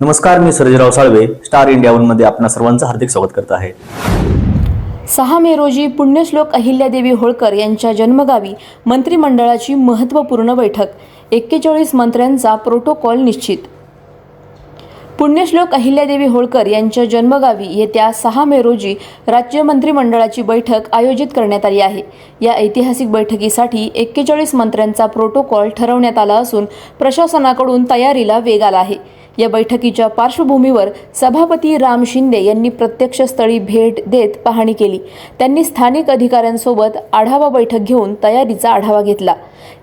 नमस्कार मी Sarjerao Salve Star India वनमध्ये आपणा सर्वांचं हार्दिक स्वागत करत आहे. सहा मे रोजी पुण्यश्लोक अहिल्यादेवी होळकर यांच्या जन्मगावी मंत्रिमंडळाची महत्त्वपूर्ण बैठक. एक्केचाळीस मंत्र्यांचा प्रोटोकॉल निश्चित. पुण्यश्लोक अहिल्यादेवी होळकर यांच्या जन्मगावी येत्या सहा मे रोजी राज्य मंत्रिमंडळाची बैठक आयोजित करण्यात आली आहे. या ऐतिहासिक बैठकीसाठी एक्केचाळीस मंत्र्यांचा प्रोटोकॉल ठरवण्यात आला असून प्रशासनाकडून तयारीला वेग आला आहे. या बैठकीच्या पार्श्वभूमीवर सभापती राम शिंदे यांनी प्रत्यक्ष स्थळी भेट देत पाहणी केली. त्यांनी स्थानिक अधिकाऱ्यांसोबत आढावा बैठक घेऊन तयारीचा आढावा घेतला.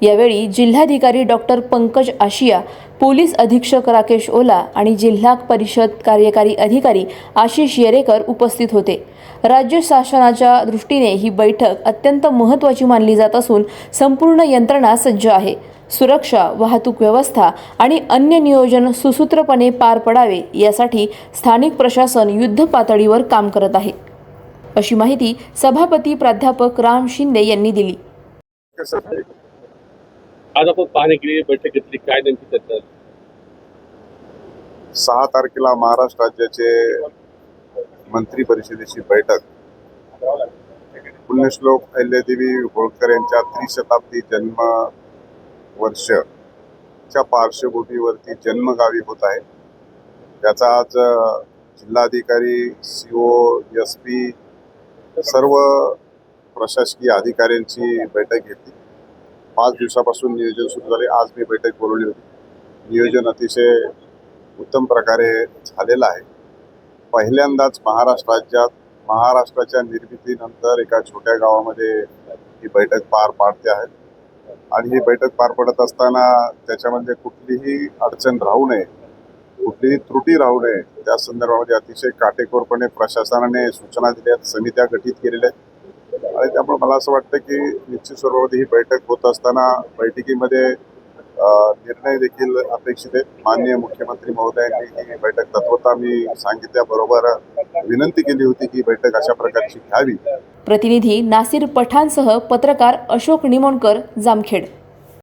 यावेळी जिल्हाधिकारी डॉक्टर पंकज आशिया पोलीस अधीक्षक राकेश ओला आणि जिल्हा परिषद कार्यकारी अधिकारी आशिष येरेकर उपस्थित होते. राज्य शासनाच्या दृष्टीने ही बैठक अत्यंत महत्त्वाची मानली जात असून संपूर्ण यंत्रणा सज्ज आहे. सुरक्षा वाहतूक व्यवस्था आणि अन्य नियोजन सुसूत्रपणे पार पडावे यासाठी स्थानिक प्रशासन युद्ध पातळीवर काम करत आहे अशी माहिती सभापती प्राध्यापक राम शिंदे यांनी दिली? आज आपण पाहणी केली बैठक घेतली काय नेमकी चर्चा? सहा तारखेला महाराष्ट्र राज्याचे मंत्री परिषदेची बैठक पुण्यश्लोक अहिल्यादेवी होळकर यांच्या त्रिशताब्दी जन्म वर्षच्या पार्श्वभूमीवरती जन्मगावी होत आहे. त्याचा आज जिल्हाधिकारी सी ओ एस पी सर्व प्रशासकीय अधिकाऱ्यांची बैठक घेतली. पाच दिवसापासून नियोजन सुरू झाले. आज मी बैठक बोलवली होती. नियोजन अतिशय उत्तम प्रकारे झालेलं आहे. पहिल्यांदाच महाराष्ट्र राज्यात महाराष्ट्राच्या निर्मितीनंतर एका छोट्या गावामध्ये ही बैठक पार पाडते आहे आणि ही बैठक पार पडत असताना त्याच्यामध्ये कुठलीही अडचण राहू नये कुठलीही त्रुटी राहू नये त्या संदर्भामध्ये अतिशय काटेकोरपणे प्रशासनाने सूचना दिल्या आहेत समित्या गठीत केलेल्या आहेत. आणि त्यामुळे मला असं वाटतं की निश्चित स्वरूपामध्ये ही बैठक होत असताना बैठकीमध्ये निर्णय देखील अपेक्षित आहेत. माननीय मुख्यमंत्री महोदयांनी ही बैठक तत्वता मी सांगितल्याबरोबर विनंती केली होती की बैठक अशा प्रकारची घ्यावी. प्रतिनिधी नासिर पठाणसह पत्रकार अशोक निमोणकर जामखेड.